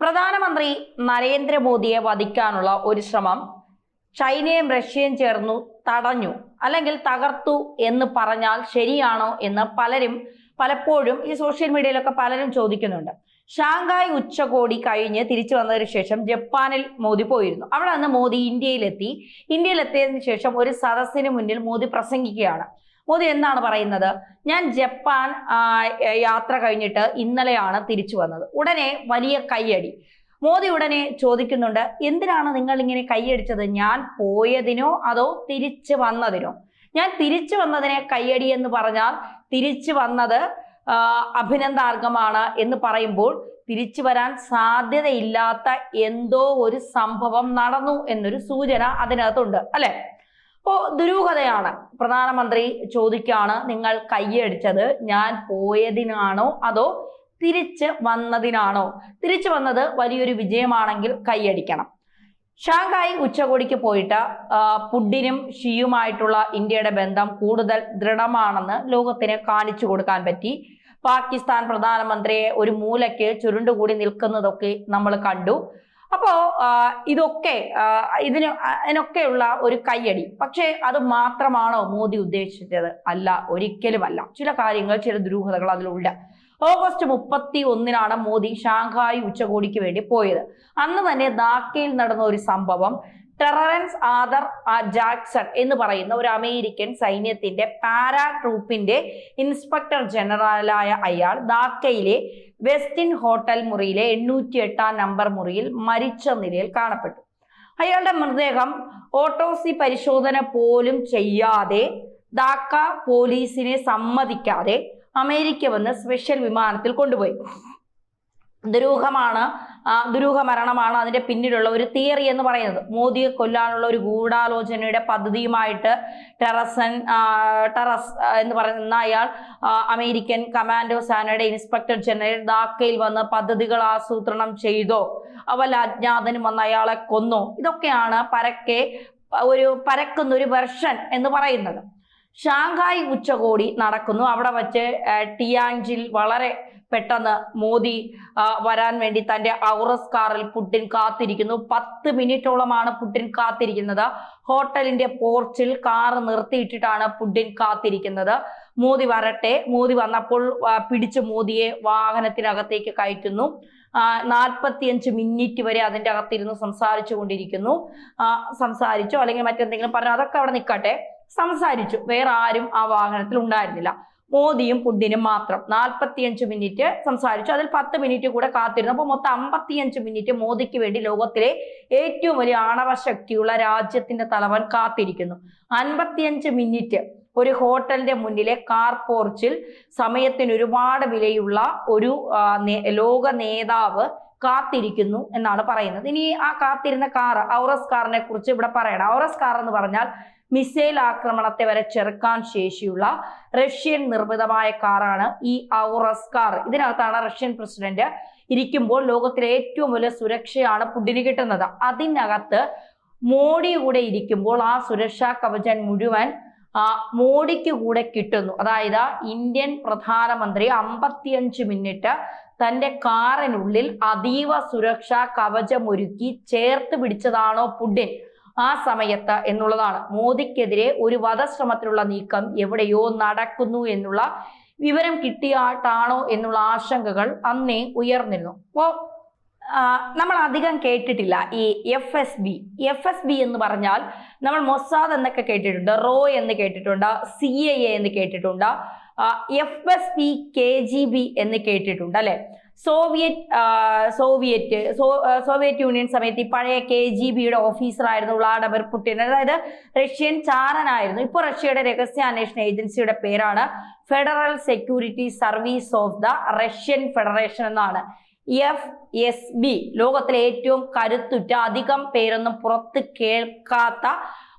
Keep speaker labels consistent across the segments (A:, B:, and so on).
A: പ്രധാനമന്ത്രി നരേന്ദ്രമോദിയെ വധിക്കാനുള്ള ഒരു ശ്രമം ചൈനയും റഷ്യയും ചേർന്നു തടഞ്ഞു അല്ലെങ്കിൽ തകർത്തു എന്ന് പറഞ്ഞാൽ ശരിയാണോ എന്ന് പലരും പലപ്പോഴും ഈ സോഷ്യൽ മീഡിയയിലൊക്കെ പലരും ചോദിക്കുന്നുണ്ട്. ഷാങ്ഹായ് ഉച്ചകോടി കഴിഞ്ഞ് തിരിച്ചു വന്നതിന് ശേഷം ജപ്പാനിൽ മോദി പോയിരുന്നു. അവിടെ നിന്ന് മോദി ഇന്ത്യയിലെത്തി. ഇന്ത്യയിലെത്തിയതിനു ശേഷം ഒരു സദസ്സിന് മുന്നിൽ മോദി പ്രസംഗിക്കുകയാണ്. മോദി എന്താണ് പറയുന്നത്? ഞാൻ ജപ്പാൻ യാത്ര കഴിഞ്ഞിട്ട് ഇന്നലെയാണ് തിരിച്ചു വന്നത്. ഉടനെ വലിയ കയ്യടി. മോദി ഉടനെ ചോദിക്കുന്നുണ്ട് എന്തിനാണ് നിങ്ങൾ ഇങ്ങനെ കൈയടിച്ചത് ഞാൻ പോയതിനോ അതോ തിരിച്ചു വന്നതിനോ? ഞാൻ തിരിച്ചു വന്നതിനെ കയ്യടി എന്ന് പറഞ്ഞാൽ തിരിച്ചു വന്നത് അഭിനന്ദാർഗമാണ് എന്ന് പറയുമ്പോൾ തിരിച്ചു വരാൻ സാധ്യതയില്ലാത്ത എന്തോ ഒരു സംഭവം നടന്നു എന്നൊരു സൂചന അതിനകത്തുണ്ട്. അല്ലെ? അപ്പോ ദുരൂഹതയാണ്. പ്രധാനമന്ത്രി ചോദിക്കാണ് നിങ്ങൾ കയ്യടിച്ചത് ഞാൻ പോയതിനാണോ അതോ തിരിച്ച് വന്നതിനാണോ? തിരിച്ചു വന്നത് വലിയൊരു വിജയമാണെങ്കിൽ കൈയടിക്കണം ഷാങ്ഹായ് ഉച്ചകോടിക്ക് പോയിട്ട് പുഡിനും ഷിയുമായിട്ടുള്ള ഇന്ത്യയുടെ ബന്ധം കൂടുതൽ ദൃഢമാണെന്ന് ലോകത്തിന് കാണിച്ചു കൊടുക്കാൻ പറ്റി. പാകിസ്ഥാൻ പ്രധാനമന്ത്രിയെ ഒരു മൂലയ്ക്ക് ചുരുണ്ടുകൂടി നിൽക്കുന്നതൊക്കെ നമ്മൾ കണ്ടു. അപ്പോ ഇതൊക്കെ ഇതിന് അതിനൊക്കെയുള്ള ഒരു കയ്യടി. പക്ഷേ അത് മാത്രമാണോ മോദി ഉദ്ദേശിച്ചത്? അല്ല ഒരിക്കലുമല്ല. ചില കാര്യങ്ങൾ ചില ദുരൂഹതകൾ അതിലുണ്ട്. ഓഗസ്റ്റ് മുപ്പത്തി ഒന്നിനാണ് മോദി ഷാങ്ഹായ് ഉച്ചകോടിക്ക് വേണ്ടി പോയത്. അന്ന് തന്നെ ധാക്കയിൽ നടന്ന ഒരു സംഭവം ടെററൻസ് ആദർ ജാക്സൺ എന്ന് പറയുന്ന ഒരു അമേരിക്കൻ സൈന്യത്തിന്റെ പാരാ ട്രൂപ്പിന്റെ ഇൻസ്പെക്ടർ ജനറലായ അയാൾ ധാക്കയിലെ വെസ്റ്റിൻ ഹോട്ടൽ മുറിയിലെ എണ്ണൂറ്റി എട്ടാം നമ്പർ മുറിയിൽ മരിച്ച നിലയിൽ കാണപ്പെട്ടു. അയാളുടെ മൃതദേഹം ഓട്ടോസി പരിശോധന പോലും ചെയ്യാതെ ധാക്ക പോലീസിനെ സമ്മതിക്കാതെ അമേരിക്ക വന്ന് സ്പെഷ്യൽ വിമാനത്തിൽ കൊണ്ടുപോയി. ദുരൂഹമാണ് ദുരൂഹ മരണമാണ് അതിന്റെ പിന്നിലുള്ള ഒരു തിയറി എന്ന് പറയുന്നത്. മോദിയെ കൊല്ലാനുള്ള ഒരു ഗൂഢാലോചനയുടെ പദ്ധതിയുമായിട്ട് ടെറസൻ ടെറസ് എന്ന് പറയുന്ന അയാൾ അമേരിക്കൻ കമാൻഡോ സേനയുടെ ഇൻസ്പെക്ടർ ജനറൽ ധാക്കയിൽ വന്ന് പദ്ധതികൾ ആസൂത്രണം ചെയ്തോ അവൽ അജ്ഞാതനും വന്ന് അയാളെ കൊന്നോ ഇതൊക്കെയാണ് പരക്കെ ഒരു പരക്കുന്ന ഒരു വെർഷൻ എന്ന് പറയുന്നത്. ഷാങ്ഹായ് ഉച്ചകോടി നടക്കുന്നു. അവിടെ വച്ച് ടിയാൻജിൽ വളരെ പെട്ടെന്ന് മോദി വരാൻ വേണ്ടി തന്റെ ഔറസ് കാറിൽ പുട്ടിൻ കാത്തിരിക്കുന്നു. പത്ത് മിനിറ്റോളമാണ് പുട്ടിൻ കാത്തിരിക്കുന്നത്. ഹോട്ടലിന്റെ പോർച്ചിൽ കാർ നിർത്തിയിട്ടിട്ടാണ് പുട്ടിൻ കാത്തിരിക്കുന്നത്. മോദി വരട്ടെ. മോദി വന്നപ്പോൾ പിടിച്ച് മോദിയെ വാഹനത്തിനകത്തേക്ക് കയറ്റുന്നു. നാൽപ്പത്തിയഞ്ച് മിനിറ്റ് വരെ അതിന്റെ അകത്തിരുന്ന് സംസാരിച്ചു കൊണ്ടിരിക്കുന്നു. സംസാരിച്ചോ. അല്ലെങ്കിൽ മറ്റെന്തെങ്കിലും പറഞ്ഞു അതൊക്കെ അവിടെ നിൽക്കട്ടെ. സംസാരിച്ചു. വേറെ ആരും ആ വാഹനത്തിൽ ഉണ്ടായിരുന്നില്ല. മോദിയും പുടിനും മാത്രം. നാൽപ്പത്തിയഞ്ച് മിനിറ്റ് സംസാരിച്ചു. അതിൽ പത്ത് മിനിറ്റ് കൂടെ കാത്തിരുന്നു. അപ്പോൾ മൊത്തം അമ്പത്തിയഞ്ച് മിനിറ്റ് മോദിക്ക് വേണ്ടി ലോകത്തിലെ ഏറ്റവും വലിയ ആണവ ശക്തിയുള്ള രാജ്യത്തിന്റെ തലവൻ കാത്തിരിക്കുന്നു. അൻപത്തിയഞ്ച് മിനിറ്റ് ഒരു ഹോട്ടലിന്റെ മുന്നിലെ കാർ പോർച്ചിൽ സമയത്തിന് ഒരുപാട് വിലയുള്ള ഒരു ലോക നേതാവ് കാത്തിരിക്കുന്നു എന്നാണ് പറയുന്നത്. ഇനി ആ കാത്തിരുന്ന കാർ ഔറസ് കാറിനെ കുറിച്ച് ഇവിടെ പറയണം. ഔറസ് കാർ എന്ന് പറഞ്ഞാൽ മിസൈൽ ആക്രമണത്തെ വരെ ചെറുക്കാൻ ശേഷിയുള്ള റഷ്യൻ നിർമ്മിതമായ കാറാണ് ഈ ഔറസ് കാർ. ഇതിനകത്താണ് റഷ്യൻ പ്രസിഡന്റ് ഇരിക്കുമ്പോൾ ലോകത്തിലെ ഏറ്റവും വലിയ സുരക്ഷയാണ് പുടിന് കിട്ടുന്നത്. അതിനകത്ത് മോഡി കൂടെ ഇരിക്കുമ്പോൾ ആ സുരക്ഷാ കവചം മുഴുവൻ മോഡിക്ക് കൂടെ കിട്ടുന്നു. അതായത് ഇന്ത്യൻ പ്രധാനമന്ത്രി അമ്പത്തിയഞ്ച് മിനിറ്റ് തന്റെ കാറിനുള്ളിൽ അതീവ സുരക്ഷാ കവചമൊരുക്കി ചേർത്ത് പിടിച്ചതാണോ പുടിൻ? ആ സമയത്ത് എന്നുള്ളതാണ്. മോദിക്കെതിരെ ഒരു വധശ്രമത്തിലുള്ള നീക്കം എവിടെയോ നടക്കുന്നു എന്നുള്ള വിവരം കിട്ടിയാട്ടാണോ എന്നുള്ള ആശങ്കകൾ അന്നേ ഉയർന്നിരുന്നു. അപ്പോൾ നമ്മൾ അധികം കേട്ടിട്ടില്ല ഈ F S B. F S B എന്ന് പറഞ്ഞാൽ നമ്മൾ മൊസാദ് എന്നൊക്കെ കേട്ടിട്ടുണ്ട് റോ എന്ന് കേട്ടിട്ടുണ്ട് സി എ എന്ന് കേട്ടിട്ടുണ്ട് F S B K G B എന്ന് കേട്ടിട്ടുണ്ട് അല്ലെ? സോവിയറ്റ് സോവിയറ്റ് സോവിയറ്റ് യൂണിയൻ സമയത്ത് ഈ പഴയ കെ ജി ബിയുടെ ഓഫീസറായിരുന്നു വ്ളാഡമർ പുട്ടിൻ. അതായത് റഷ്യൻ ചാരനായിരുന്നു. ഇപ്പോൾ റഷ്യയുടെ രഹസ്യ അന്വേഷണ ഏജൻസിയുടെ പേരാണ് federal security service of the Russian federation എന്നാണ്. എഫ് എസ് ബി ലോകത്തിലെ ഏറ്റവും കരുത്തുറ്റ അധികം പേരൊന്നും പുറത്ത് കേൾക്കാത്ത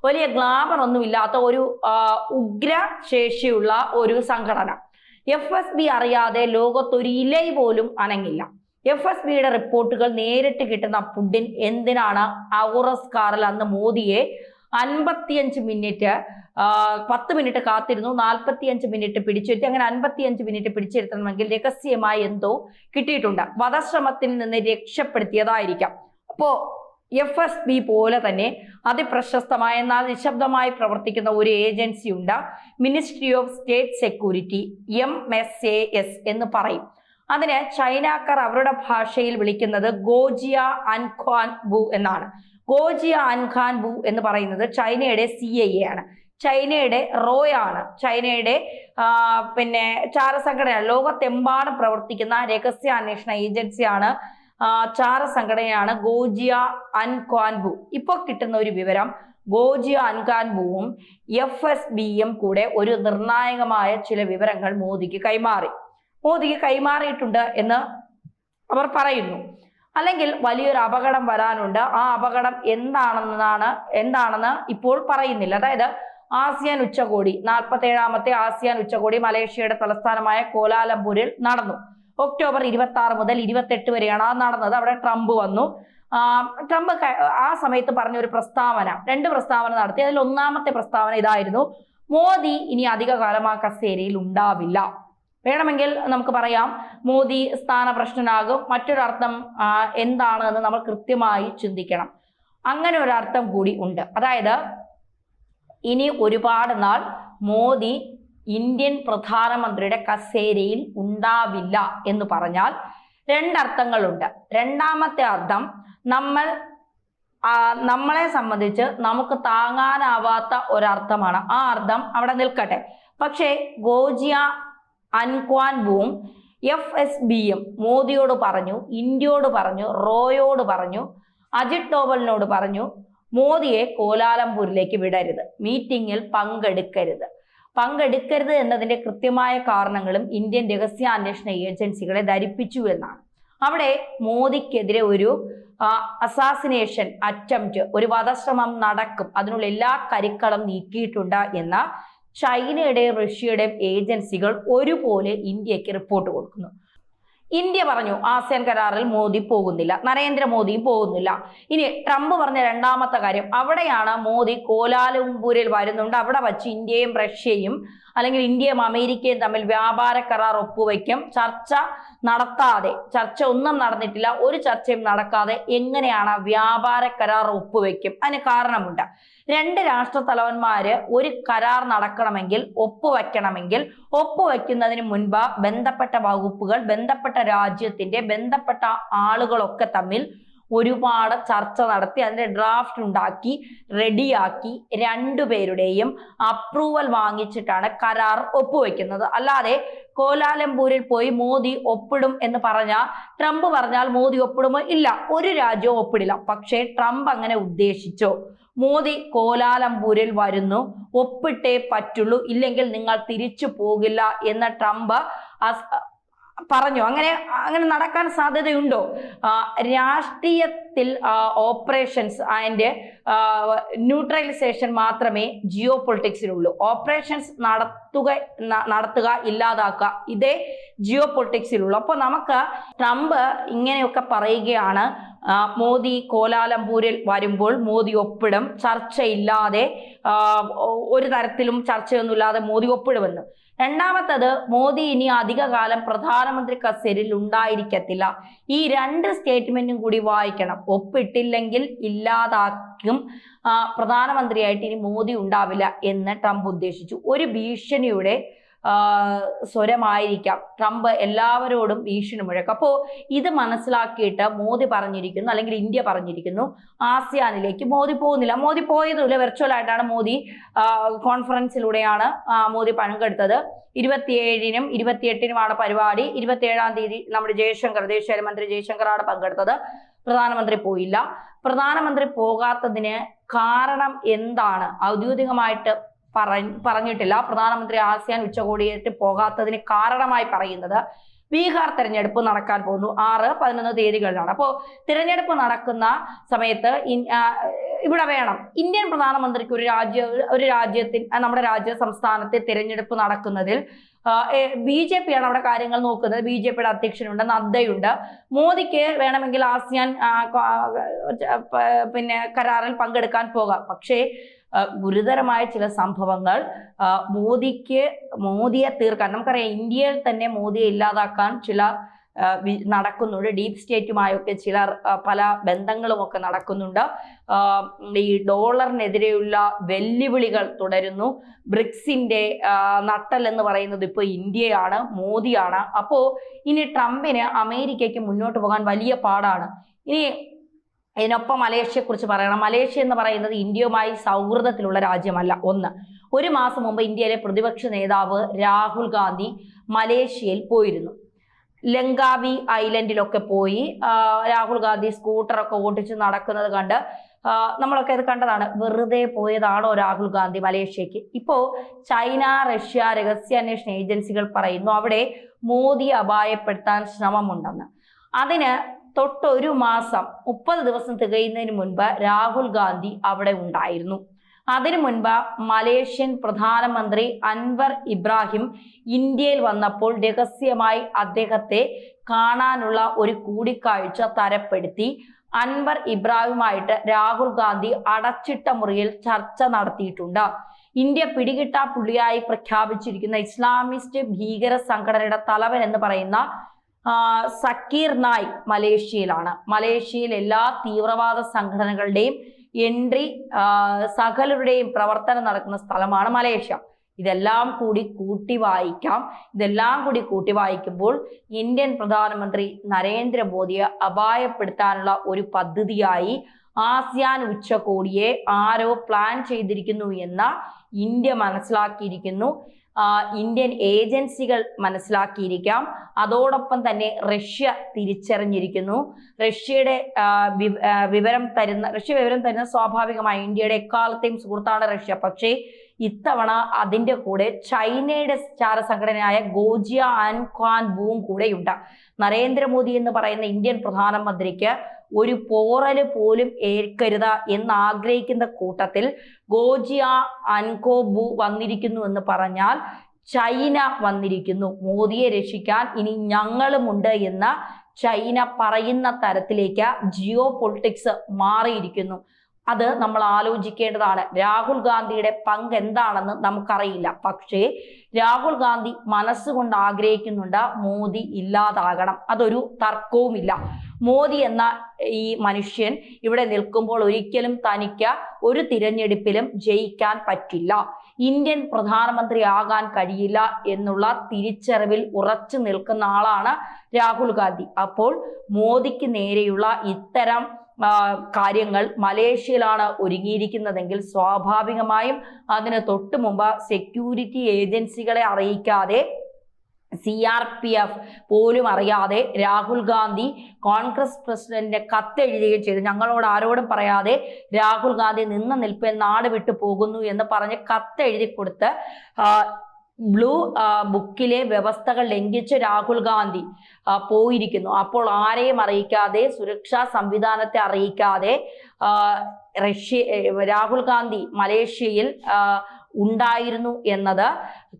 A: വലിയ ഗ്ലാമർ ഒന്നുമില്ലാത്ത ഒരു ഉഗ്രശേഷിയുള്ള ഉഗ്ര ശേഷിയുള്ള ഒരു സംഘടന. എഫ് എസ് ബി അറിയാതെ ലോകത്തൊരു ഇല പോലും അനങ്ങില്ല. എഫ് എസ് ബിയുടെ റിപ്പോർട്ടുകൾ നേരിട്ട് കിട്ടുന്ന പുടിൻ എന്തിനാണ് ഔറസ് കാറിൽ അന്ന് മോദിയെ അൻപത്തിയഞ്ച് മിനിറ്റ് പത്ത് മിനിറ്റ് കാത്തിരുന്നു. നാൽപ്പത്തിയഞ്ച് മിനിറ്റ് പിടിച്ചിരുത്തി. അങ്ങനെ അൻപത്തിയഞ്ച് മിനിറ്റ് പിടിച്ചിരുത്തണമെങ്കിൽ രഹസ്യമായി എന്തോ കിട്ടിയിട്ടുണ്ട്. വധശ്രമത്തിൽ നിന്ന് രക്ഷപ്പെടുത്തിയതായിരിക്കാം. അപ്പോ എഫ് എസ് ബി പോലെ തന്നെ അതിപ്രശസ്തമായ എന്നാൽ നിശബ്ദമായി പ്രവർത്തിക്കുന്ന ഒരു ഏജൻസി ഉണ്ട്. Ministry of state security M S A S എന്ന് പറയും. അതിന് ചൈനക്കാർ അവരുടെ ഭാഷയിൽ വിളിക്കുന്നത് ഗോജിയ അൻഖാൻ ബു എന്നാണ്. ഗോജിയ അൻഖാൻ ബു എന്ന് പറയുന്നത് ചൈനയുടെ സി ഐ എ ആണ്. ചൈനയുടെ റോ ആണ്. ചൈനയുടെ പിന്നെ ചാരസംഘടന ലോകത്തെമ്പാടും പ്രവർത്തിക്കുന്ന രഹസ്യാന്വേഷണ ഏജൻസിയാണ് ആ, ചാരസംഘടനയാണ് ഗോജിയ അൻകാൻബു. ഇപ്പോൾ കിട്ടുന്ന ഒരു വിവരം ഗോജിയ അൻകാൻബുവും എഫ് എസ് ബിയും കൂടെ ഒരു നിർണായകമായ ചില വിവരങ്ങൾ മോദിക്ക് കൈമാറി. മോദിക്ക് കൈമാറിയിട്ടുണ്ട് എന്ന് അവർ പറയുന്നു. അല്ലെങ്കിൽ വലിയൊരു അപകടം വരാനുണ്ട്. ആ അപകടം എന്താണെന്നാണ് എന്താണെന്ന് ഇപ്പോൾ പറയുന്നില്ല. അതായത് ആസിയാൻ ഉച്ചകോടി നാൽപ്പത്തേഴാമത്തെ ആസിയാൻ ഉച്ചകോടി മലേഷ്യയുടെ തലസ്ഥാനമായ കോലാലംപൂരിൽ നടന്നു. ഒക്ടോബർ ഇരുപത്തി ആറ് മുതൽ ഇരുപത്തെട്ട് വരെയാണ് ആ നടന്നത്. അവിടെ ട്രംപ് വന്നു. ട്രംപ് ആ സമയത്ത് പറഞ്ഞ ഒരു പ്രസ്താവന രണ്ട് പ്രസ്താവന നടത്തി. അതിൽ ഒന്നാമത്തെ പ്രസ്താവന ഇതായിരുന്നു മോദി ഇനി അധിക കാലം ആ കസേരയിൽ ഉണ്ടാവില്ല. വേണമെങ്കിൽ നമുക്ക് പറയാം മോദി സ്ഥാന പ്രശ്നനാകും മറ്റൊരർത്ഥം എന്താണ് എന്ന് നമ്മൾ കൃത്യമായി ചിന്തിക്കണം. അങ്ങനെ ഒരർത്ഥം കൂടി ഉണ്ട്. അതായത് ഇനി ഒരുപാട് നാൾ മോദി ഇന്ത്യൻ പ്രധാനമന്ത്രിയുടെ കസേരയിൽ ഉണ്ടാവില്ല എന്ന് പറഞ്ഞാൽ രണ്ടർത്ഥങ്ങളുണ്ട്. രണ്ടാമത്തെ അർത്ഥം നമ്മൾ നമ്മളെ സംബന്ധിച്ച് നമുക്ക് താങ്ങാനാവാത്ത ഒരർത്ഥമാണ്. ആ അർത്ഥം അവിടെ നിൽക്കട്ടെ. പക്ഷേ ഗോജിയ അൻക്വാൻബുവും എഫ് എസ് ബിയും മോദിയോട് പറഞ്ഞു ഇന്ത്യയോട് പറഞ്ഞു റോയോട് പറഞ്ഞു അജിത് ഡോവലിനോട് പറഞ്ഞു മോദിയെ കോലാലംപൂരിലേക്ക് വിടരുത്. മീറ്റിംഗിൽ പങ്കെടുക്കരുത്. പങ്കെടുക്കരുത് എന്നതിന്റെ കൃത്യമായ കാരണങ്ങളും ഇന്ത്യൻ രഹസ്യാന്വേഷണ ഏജൻസികളെ ധരിപ്പിച്ചു എന്നാണ്. അവിടെ മോദിക്കെതിരെ ഒരു അസാസിനേഷൻ അറ്റംപ്റ്റ് ഒരു വധശ്രമം നടക്കും. അതിനുള്ള എല്ലാ കരുക്കളും നീക്കിയിട്ടുണ്ട് എന്ന ചൈനയുടെയും റഷ്യയുടെയും ഏജൻസികൾ ഒരുപോലെ ഇന്ത്യയ്ക്ക് റിപ്പോർട്ട് കൊടുക്കുന്നു. ഇന്ത്യ പറഞ്ഞു ആസിയാൻ കരാറിൽ മോദി പോകുന്നില്ല നരേന്ദ്രമോദിയും പോകുന്നില്ല. ഇനി ട്രംപ് പറഞ്ഞ രണ്ടാമത്തെ കാര്യം അവിടെയാണ് മോദി കോലാലംപൂരിൽ വരുന്നുണ്ട്. അവിടെ വച്ച് ഇന്ത്യയും റഷ്യയും അല്ലെങ്കിൽ ഇന്ത്യയും അമേരിക്കയും തമ്മിൽ വ്യാപാര കരാർ ഒപ്പുവയ്ക്കും ചർച്ച നടത്താതെ ചർച്ച ഒന്നും നടന്നിട്ടില്ല ഒരു ചർച്ചയും നടക്കാതെ എങ്ങനെയാണ് വ്യാപാര കരാർ ഒപ്പുവെക്കും? അതിന് കാരണമുണ്ട്. രണ്ട് രാഷ്ട്ര തലവന്മാര് ഒരു കരാർ നടക്കണമെങ്കിൽ ഒപ്പുവെക്കണമെങ്കിൽ ഒപ്പുവെക്കുന്നതിന് മുൻപ് ബന്ധപ്പെട്ട വകുപ്പുകൾ ബന്ധപ്പെട്ട രാജ്യത്തിന്റെ ബന്ധപ്പെട്ട ആളുകളൊക്കെ തമ്മിൽ ഒരുപാട് ചർച്ച നടത്തി അതിന്റെ ഡ്രാഫ്റ്റ് ഉണ്ടാക്കി റെഡിയാക്കി രണ്ടുപേരുടെയും അപ്രൂവൽ വാങ്ങിച്ചിട്ടാണ് കരാർ ഒപ്പുവെക്കുന്നത്. അല്ലാതെ കോലാലംപൂരിൽ പോയി മോദി ഒപ്പിടും എന്ന് പറഞ്ഞാൽ ട്രംപ് പറഞ്ഞാൽ മോദി ഒപ്പിടുമോ? ഇല്ല ഒരു രാജ്യവും ഒപ്പിടില്ല. പക്ഷേ ട്രംപ് അങ്ങനെ ഉദ്ദേശിച്ചോ? മോദി കോലാലംപൂരിൽ വരുന്നു ഒപ്പിട്ടേ പറ്റുള്ളൂ ഇല്ലെങ്കിൽ നിങ്ങൾ തിരിച്ചു പോകില്ല എന്ന ട്രംപ് പറഞ്ഞു? അങ്ങനെ അങ്ങനെ നടക്കാൻ സാധ്യതയുണ്ടോ? രാഷ്ട്രീയത്തിൽ ഓപ്പറേഷൻസ് ആൻഡ് ന്യൂട്രലൈസേഷൻ മാത്രമേ ജിയോ പൊളിറ്റിക്സിലുള്ളൂ ഓപ്പറേഷൻസ് നടത്തുക നടത്തുക ഇല്ലാതാക്കുക ഇതേ ജിയോ പൊളിറ്റിക്സിലുള്ളൂ അപ്പോൾ നമുക്ക് ട്രംപ് ഇങ്ങനെയൊക്കെ പറയുകയാണ്. മോദി കോലാലംപൂരിൽ വരുമ്പോൾ മോദി ഒപ്പിടും. ചർച്ചയില്ലാതെ ഒരു തരത്തിലും ചർച്ചയൊന്നുമില്ലാതെ മോദി ഒപ്പിടുമെന്ന്. രണ്ടാമത്തത് മോദി ഇനി അധികകാലം പ്രധാനമന്ത്രി കസേരയിൽ ഉണ്ടായിരിക്കത്തില്ല. ഈ രണ്ട് സ്റ്റേറ്റ്മെന്റും കൂടി വായിക്കണം. ഒപ്പിട്ടില്ലെങ്കിൽ ഇല്ലാതാക്കും. പ്രധാനമന്ത്രിയായിട്ട് ഇനി മോദി ഉണ്ടാവില്ല എന്ന് ട്രംപ് ഉദ്ദേശിച്ചു. ഒരു ഭീഷണിയുടെ സ്വരമായിരിക്കാം. ട്രംപ് എല്ലാവരോടും ഭീഷണി മുഴക്കും അപ്പോൾ ഇത് മനസ്സിലാക്കിയിട്ട് മോദി പറഞ്ഞിരിക്കുന്നു അല്ലെങ്കിൽ ഇന്ത്യ പറഞ്ഞിരിക്കുന്നു ആസിയാനിലേക്ക് മോദി പോകുന്നില്ല. മോദി പോയതുമില്ല. വെർച്വൽ ആയിട്ടാണ് മോദി കോൺഫറൻസിലൂടെയാണ് മോദി പങ്കെടുത്തത്. ഇരുപത്തിയേഴിനും ഇരുപത്തിയെട്ടിനുമാണ് പരിപാടി. ഇരുപത്തിയേഴാം തീയതി നമ്മുടെ ജയശങ്കർ വിദേശകാര്യമന്ത്രി ജയശങ്കറാണ് പങ്കെടുത്തത്. പ്രധാനമന്ത്രി പോയില്ല. പ്രധാനമന്ത്രി പോകാത്തതിന് കാരണം എന്താണ്? ഔദ്യോഗികമായിട്ട് പറഞ്ഞിട്ടില്ല. പ്രധാനമന്ത്രി ആസിയാൻ ഉച്ചകോടിയേറ്റ് പോകാത്തതിന് കാരണമായി പറയുന്നത് ബീഹാർ തെരഞ്ഞെടുപ്പ് നടക്കാൻ പോകുന്നു. ആറ് പതിനൊന്ന് തീയതികളിലാണ്. അപ്പോൾ തിരഞ്ഞെടുപ്പ് നടക്കുന്ന സമയത്ത് ഇവിടെ വേണം. ഇന്ത്യൻ പ്രധാനമന്ത്രിക്ക് ഒരു രാജ്യ ഒരു രാജ്യത്തിൽ നമ്മുടെ രാജ്യ സംസ്ഥാനത്തെ തിരഞ്ഞെടുപ്പ് നടക്കുന്നതിൽ ബി ജെ പി ആണ് അവിടെ കാര്യങ്ങൾ നോക്കുന്നത്. ബി ജെ പിയുടെ അധ്യക്ഷനുണ്ട് നദ്ദയുണ്ട്. മോദിക്ക് വേണമെങ്കിൽ ആസിയാൻ പിന്നെ കരാറിൽ പങ്കെടുക്കാൻ പോകാം. പക്ഷേ ഗുരുതരമായ ചില സംഭവങ്ങൾ മോദിക്ക് മോദിയെ തീർക്കാൻ നമുക്കറിയാം ഇന്ത്യയിൽ തന്നെ മോദിയെ ഇല്ലാതാക്കാൻ ചില നടക്കുന്നുണ്ട്. ഡീപ് സ്റ്റേറ്റുമായൊക്കെ ചിലർ പല പല ബന്ധങ്ങളുമൊക്കെ നടക്കുന്നുണ്ട്. ഈ ഡോളറിനെതിരെയുള്ള വെല്ലുവിളികൾ തുടരുന്നു. ബ്രിക്സിന്റെ നട്ടൽ എന്ന് പറയുന്നത് ഇപ്പോൾ ഇന്ത്യയാണ് മോദിയാണ്. അപ്പോൾ ഇനി ട്രംപിന് അമേരിക്കയ്ക്ക് മുന്നോട്ട് പോകാൻ വലിയ പാടാണ്. ഇനി ഇതിനൊപ്പം മലേഷ്യയെക്കുറിച്ച് പറയണം. മലേഷ്യ എന്ന് പറയുന്നത് ഇന്ത്യയുമായി സൗഹൃദത്തിലുള്ള രാജ്യമല്ല. ഒന്ന്. ഒരു മാസം മുമ്പ് ഇന്ത്യയിലെ പ്രതിപക്ഷ നേതാവ് രാഹുൽ ഗാന്ധി മലേഷ്യയിൽ പോയിരുന്നു. ലങ്കാവി ഐലൻഡിലൊക്കെ പോയി. രാഹുൽ ഗാന്ധി സ്കൂട്ടറൊക്കെ ഓടിച്ച് നടക്കുന്നത് കണ്ട് നമ്മളൊക്കെ അത് കണ്ടതാണ്. വെറുതെ പോയതാണോ രാഹുൽ ഗാന്ധി മലേഷ്യക്ക്? ഇപ്പോൾ ചൈന റഷ്യ രഹസ്യാന്വേഷണ ഏജൻസികൾ പറയുന്നു അവിടെ മോദി അപായപ്പെടുത്താൻ ശ്രമമുണ്ടെന്ന്. അതിന് തൊട്ടൊരു മാസം മുപ്പത് ദിവസം തികയുന്നതിന് മുൻപ് രാഹുൽ ഗാന്ധി അവിടെ ഉണ്ടായിരുന്നു. അതിനു മുൻപ് മലേഷ്യൻ പ്രധാനമന്ത്രി അൻവർ ഇബ്രാഹിം ഇന്ത്യയിൽ വന്നപ്പോൾ രഹസ്യമായി അദ്ദേഹത്തെ കാണാനുള്ള ഒരു കൂടിക്കാഴ്ച തരപ്പെടുത്തി. അൻവർ ഇബ്രാഹിമായിട്ട് രാഹുൽ ഗാന്ധി അടച്ചിട്ട മുറിയിൽ ചർച്ച നടത്തിയിട്ടുണ്ട്. ഇന്ത്യ പിടികിട്ടാ പുള്ളിയായി പ്രഖ്യാപിച്ചിരിക്കുന്ന ഇസ്ലാമിസ്റ്റ് ഭീകര സംഘടനയുടെ തലവൻ എന്ന് പറയുന്ന സക്കീർ നായിക് മലേഷ്യയിലാണ്. മലേഷ്യയിൽ എല്ലാ തീവ്രവാദ സംഘടനകളുടെയും എൻട്രി സകലരുടെയും പ്രവർത്തനം നടക്കുന്ന സ്ഥലമാണ് മലേഷ്യ. ഇതെല്ലാം കൂടി കൂട്ടി വായിക്കാം ഇതെല്ലാം കൂടി കൂട്ടി വായിക്കുമ്പോൾ ഇന്ത്യൻ പ്രധാനമന്ത്രി നരേന്ദ്രമോദിയെ അപായപ്പെടുത്താനുള്ള ഒരു പദ്ധതിയായി ആസിയാൻ ഉച്ചകോടിയെ ആരോ പ്ലാൻ ചെയ്തിരിക്കുന്നു എന്ന ഇന്ത്യ മനസ്സിലാക്കിയിരിക്കുന്നു. ഇന്ത്യൻ ഏജൻസികൾ മനസ്സിലാക്കിയിരിക്കാം. അതോടൊപ്പം തന്നെ റഷ്യ തിരിച്ചറിഞ്ഞിരിക്കുന്നു. റഷ്യയുടെ വിവരം തരുന്ന റഷ്യ വിവരം തരുന്ന സ്വാഭാവികമായി ഇന്ത്യയുടെ എക്കാലത്തെയും സുഹൃത്താണ് റഷ്യ. പക്ഷേ ഇത്തവണ അതിന്റെ കൂടെ ചൈനയുടെ ചാര സംഘടനയായ ഗോജിയ ആൻ ഖാൻ ബൂം കൂടെയുണ്ട്. നരേന്ദ്രമോദി എന്ന് പറയുന്ന ഇന്ത്യൻ പ്രധാനമന്ത്രിക്ക് ഒരു പോറൽ പോലും ഏൽക്കരുത് എന്ന് ആഗ്രഹിക്കുന്ന കൂട്ടത്തിൽ ഗോജിയ അൻകോബു വന്നിരിക്കുന്നു എന്ന് പറഞ്ഞാൽ ചൈന വന്നിരിക്കുന്നു. മോദിയെ രക്ഷിക്കാൻ ഇനി ഞങ്ങളുമുണ്ട് എന്ന് ചൈന പറയുന്ന തരത്തിലേക്ക് ജിയോ പൊളിറ്റിക്സ് മാറിയിരിക്കുന്നു. അത് നമ്മൾ ആലോചിക്കേണ്ടതാണ്. രാഹുൽ ഗാന്ധിയുടെ പങ്ക് എന്താണെന്ന് നമുക്കറിയില്ല. പക്ഷേ രാഹുൽ ഗാന്ധി മനസ്സുകൊണ്ട് ആഗ്രഹിക്കുന്നുണ്ട് മോദി ഇല്ലാതാകണം. അതൊരു തർക്കവുമില്ല. മോദി എന്ന ഈ മനുഷ്യൻ ഇവിടെ നിൽക്കുമ്പോൾ ഒരിക്കലും തനിക്ക് ഒരു തിരഞ്ഞെടുപ്പിലും ജയിക്കാൻ പറ്റില്ല. ഇന്ത്യൻ പ്രധാനമന്ത്രി ആകാൻ കഴിയില്ല എന്നുള്ള തിരിച്ചറിവിൽ ഉറച്ചു നിൽക്കുന്ന ആളാണ് രാഹുൽ ഗാന്ധി. അപ്പോൾ മോദിക്ക് നേരെയുള്ള ഇത്തരം കാര്യങ്ങൾ മലേഷ്യയിലാണ് ഒരുങ്ങിയിരിക്കുന്നതെങ്കിൽ സ്വാഭാവികമായും അതിന് തൊട്ടു മുമ്പ് സെക്യൂരിറ്റി ഏജൻസികളെ അറിയിക്കാതെ സി ആർ പി എഫ് പോലും അറിയാതെ രാഹുൽ ഗാന്ധി കോൺഗ്രസ് പ്രസിഡന്റിന്റെ കത്തെഴുതുകയും ചെയ്തു. ഞങ്ങളോട് ആരോടും പറയാതെ രാഹുൽ ഗാന്ധി നിന്ന നിൽപ്പിൽ നാട് വിട്ടു പോകുന്നു എന്ന് പറഞ്ഞ് കത്തെഴുതി കൊടുത്ത് ബ്ലൂ ബുക്കിലെ വ്യവസ്ഥകൾ ലംഘിച്ച് രാഹുൽ ഗാന്ധി പോയിരിക്കുന്നു. അപ്പോൾ ആരെയും അറിയിക്കാതെ സുരക്ഷാ സംവിധാനത്തെ അറിയിക്കാതെ റഷ്യ രാഹുൽ ഗാന്ധി മലേഷ്യയിൽ ഉണ്ടായിരുന്നു എന്നത്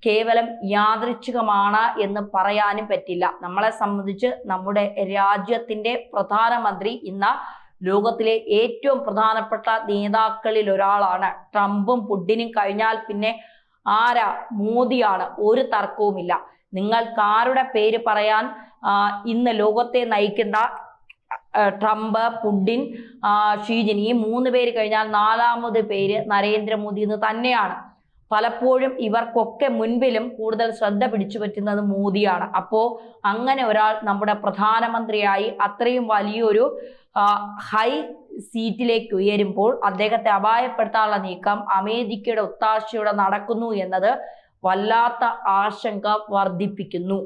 A: കേവലം യാദൃച്ഛികമാണ് എന്ന് പറയാനും പറ്റില്ല. നമ്മളെ സംബന്ധിച്ച് നമ്മുടെ രാജ്യത്തിന്റെ പ്രധാനമന്ത്രി ഇന്ന് ലോകത്തിലെ ഏറ്റവും പ്രധാനപ്പെട്ട നേതാക്കളിൽ ഒരാളാണ്. ട്രംപും പുടിനും കഴിഞ്ഞാൽ പിന്നെ ആരാ? മോദിയാണ്. ഒരു തർക്കവുമില്ല. നിങ്ങൾ ആരുടെ പേര് പറയാൻ ഇന്ന് ലോകത്തെ നയിക്കുന്ന ട്രംപ് പുടിൻ ഷീജിൻ ഈ മൂന്ന് പേര് കഴിഞ്ഞാൽ നാലാമത് പേര് നരേന്ദ്രമോദി എന്ന് തന്നെയാണ്. പലപ്പോഴും ഇവർക്കൊക്കെ മുൻപിലും കൂടുതൽ ശ്രദ്ധ പിടിച്ചു പറ്റുന്നത് മോദിയാണ്. അപ്പോ അങ്ങനെ ഒരാൾ നമ്മുടെ പ്രധാനമന്ത്രിയായി അത്രയും വലിയൊരു ഹൈ സീറ്റിലേക്ക് ഉയരുമ്പോൾ അദ്ദേഹത്തെ അപായപ്പെടുത്താനുള്ള നീക്കം അമേരിക്കയുടെ ഒത്താശയോടെ നടക്കുന്നു എന്നത് വല്ലാത്ത ആശങ്ക വർദ്ധിപ്പിക്കുന്നു.